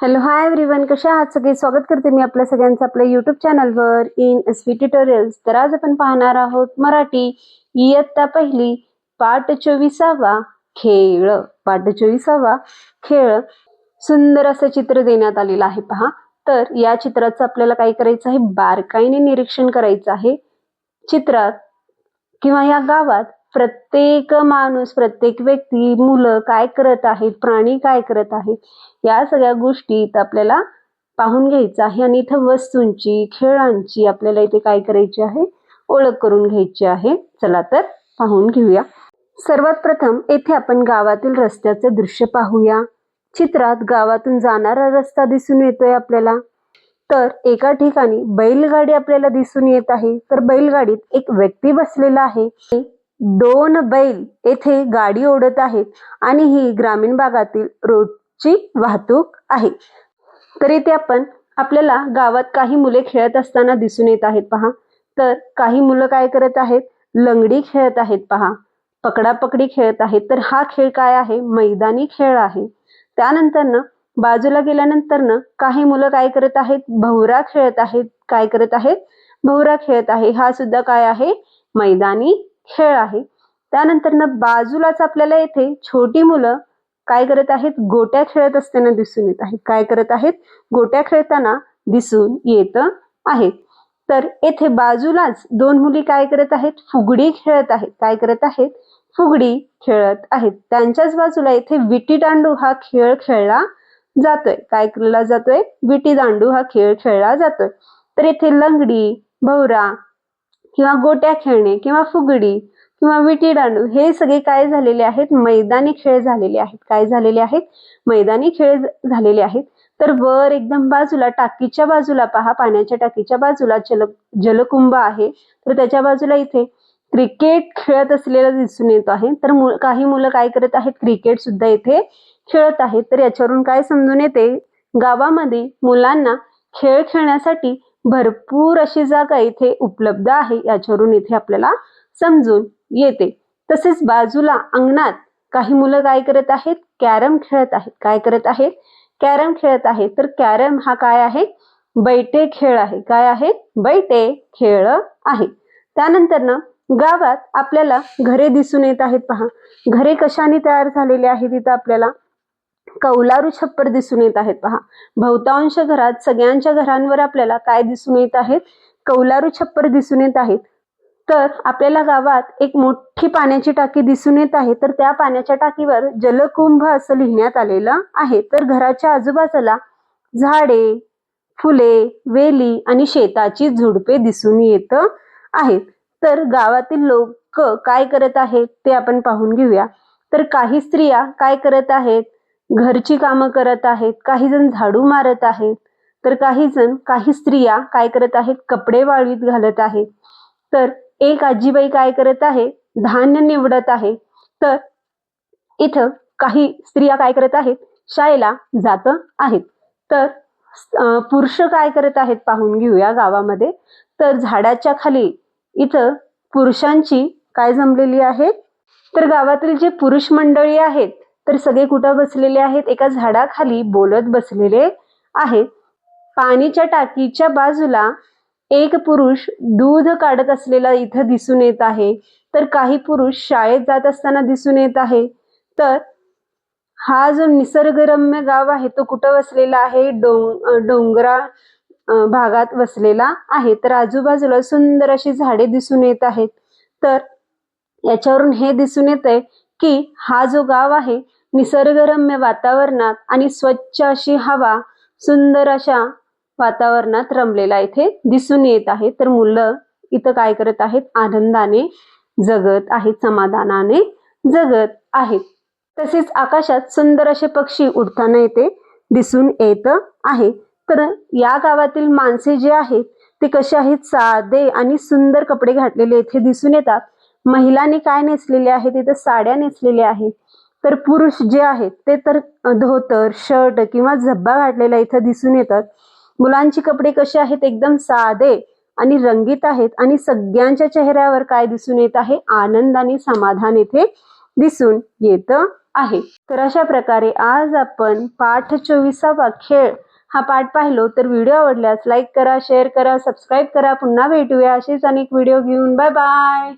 Hello hi everyone कशा आहात? सगळे स्वागत करते मी आपल्या सगळ्यांचं आपल्या युट्यूब चॅनलवर इन एस व्ही ट्युटोरियल्स तर आज आपण पाहणार आहोत मराठी इयत्ता पहिली पाठ चोवीसावा खेळ. पाठ चोवीसावा खेळ. सुंदर असं चित्र देण्यात आलेलं आहे पहा. तर या चित्राचं आपल्याला काय करायचं आहे? बारकाईने निरीक्षण करायचं आहे. चित्रात किंवा या गावात प्रत्येक माणूस प्रत्येक व्यक्ती मुलं काय करत आहेत प्राणी काय करत आहेत या सगळ्या गोष्टी इथं आपल्याला पाहून घ्यायचं आहे. आणि इथं वस्तूंची खेळांची आपल्याला इथे काय करायची आहे ओळख करून घ्यायची आहे. चला तर पाहून घेऊया. सर्वात प्रथम येथे आपण गावातील रस्त्याचे दृश्य पाहूया. चित्रात गावातून जाणारा रस्ता दिसून येतोय आपल्याला. तर एका ठिकाणी बैलगाडी आपल्याला दिसून येत आहे. तर बैलगाडीत एक व्यक्ती बसलेला आहे. दोन बैल येथे गाडी ओढत आहेत आणि ही ग्रामीण भागातील रोजची वाहतूक आहे. तर इथे आपण आपल्याला गावात काही मुले खेळत असताना दिसून येत आहेत पहा. तर काही मुलं काय करत आहेत? लंगडी खेळत आहेत पहा. पकडापकडी खेळत आहेत. तर हा खेळ काय आहे? मैदानी खेळ आहे. त्यानंतर ना बाजूला गेल्यानंतर ना काही मुलं काय करत आहेत? भवरा खेळत आहेत. काय करत आहेत? भवरा खेळत आहे. हा सुद्धा काय आहे? मैदानी खेळ आहे. त्यानंतर ना बाजूलाच आपल्याला येथे छोटी मुलं काय करत आहेत? गोट्या खेळत असताना दिसून येत आहेत. काय करत आहेत? गोट्या खेळताना दिसून येत आहेत. तर येथे बाजूलाच दोन मुली काय करत आहेत? फुगडी खेळत आहेत. काय करत आहेत? फुगडी खेळत आहेत. त्यांच्याच बाजूला येथे विटी दांडू हा खेळ खेळला जातोय. काय केला जातोय? विटी दांडू हा खेळ खेळला जातोय. तर येथे लंगडी भवरा किंवा गोट्या खेळणे किंवा फुगडी किंवा विटीदांडू हे सगळे काय झालेले आहेत? मैदानी खेळ झालेले आहेत. काय झालेले आहेत? मैदानी खेळ झालेले आहेत. तर वर एकदम बाजूला टाकीच्या बाजूला पहा. पाण्याच्या टाकीच्या बाजूला जल जलकुंभ आहे. तर त्याच्या बाजूला इथे क्रिकेट खेळत असलेला दिसून येतो आहे. तर मु- काही मुलं काय करत आहेत? क्रिकेट सुद्धा इथे खेळत आहेत. तर याच्यावरून काय समजून येते? गावामध्ये मुलांना खेळ खेळण्यासाठी भरपूर अशी जागा इथे उपलब्ध आहे. याच्यावरून इथे आपल्याला समजून येते. तसेच बाजूला अंगणात काही मुलं काय करत आहेत? कॅरम खेळत आहेत. काय करत आहेत? कॅरम खेळत आहेत. तर कॅरम हा काय आहे? बैठे खेळ आहे. काय आहे? बैठे खेळ आहे. त्यानंतर ना गावात आपल्याला घरे दिसून येत आहेत पहा. घरे कशाने तयार झालेली आहेत इथं आपल्याला? कौलारू छप्पर दिसून येत आहेत पहा. बहुतांश घरात सगळ्यांच्या घरांवर आपल्याला काय दिसून येत आहेत? कौलारू छप्पर दिसून येत आहेत. तर आपल्याला गावात एक मोठी पाण्याची टाकी दिसून येत आहे. तर त्या पाण्याच्या टाकीवर जलकुंभ असं लिहिण्यात आलेलं आहे. तर घराच्या आजूबाजूला झाडे फुले वेली आणि शेताची झुडपे दिसून येत आहेत. तर गावातील लोक काय करत आहेत ते आपण पाहून घेऊया. तर काही स्त्रिया काय करत आहेत? घरची कामं करत आहेत काही जण झाडू मारत आहेत तर काही जण काही स्त्रिया काय करत आहेत कपडे वाळवीत घालत आहेत. तर एक आजीबाई काय करत आहे धान्य निवडत आहे. तर इथं काही स्त्रिया काय करत आहेत शाळेला जात आहेत. तर पुरुष काय करत आहेत पाहून घेऊया गावामध्ये. तर झाडाच्या खाली इथं पुरुषांची काय जमलेली आहे तर गावातील जे पुरुष मंडळी आहेत तर सगळे कुठं बसलेले आहेत? एका झाडाखाली बोलत बसलेले आहेत. पाणीच्या टाकीच्या बाजूला एक पुरुष दूध काढत असलेला इथं दिसून येत आहे. तर काही पुरुष शाळेत जात असताना दिसून येत आहे. तर हा जो निसर्गरम्य गाव आहे तो कुठं वसलेला आहे? डोंग डोंगरा भागात वसलेला आहे. तर आजूबाजूला सुंदर अशी झाडे दिसून येत आहेत. तर याच्यावरून हे दिसून येत आहे की हा जो गाव आहे निसर्गरम्य वातावरणात आणि स्वच्छ अशी हवा सुंदर अशा वातावरणात रमलेला इथे दिसून येत आहे. तर मुलं इथं काय करत आहेत? आनंदाने जगत आहेत समाधानाने जगत आहेत. तसेच आकाशात सुंदर असे पक्षी उडताना येते दिसून येत आहे. तर या गावातील माणसे जे आहेत ते कसे आहेत? साधे आणि सुंदर कपडे घातलेले इथे दिसून येतात. महिलांनी काय नेसलेले आहेत इथं साड्या नेसलेल्या आहेत. तर पुरुष जे आहेत ते तर धोतर शर्ट किंवा झब्बा घातलेला इथं दिसून येतात. मुलांची कपडे कसे आहेत? एकदम साधे आणि रंगीत आहेत आणि सगळ्यांच्या चेहऱ्यावर काय दिसून येत आहे? आनंद आणि समाधान इथे दिसून येत आहे. तर अशा प्रकारे आज आपण पाठ चोवीसावा खेळ हा पाठ पाहिलो. तर व्हिडिओ आवडल्यास लाईक करा शेअर करा सबस्क्राईब करा. पुन्हा भेटूया. असेच अनेक व्हिडिओ घेऊन. Bye bye.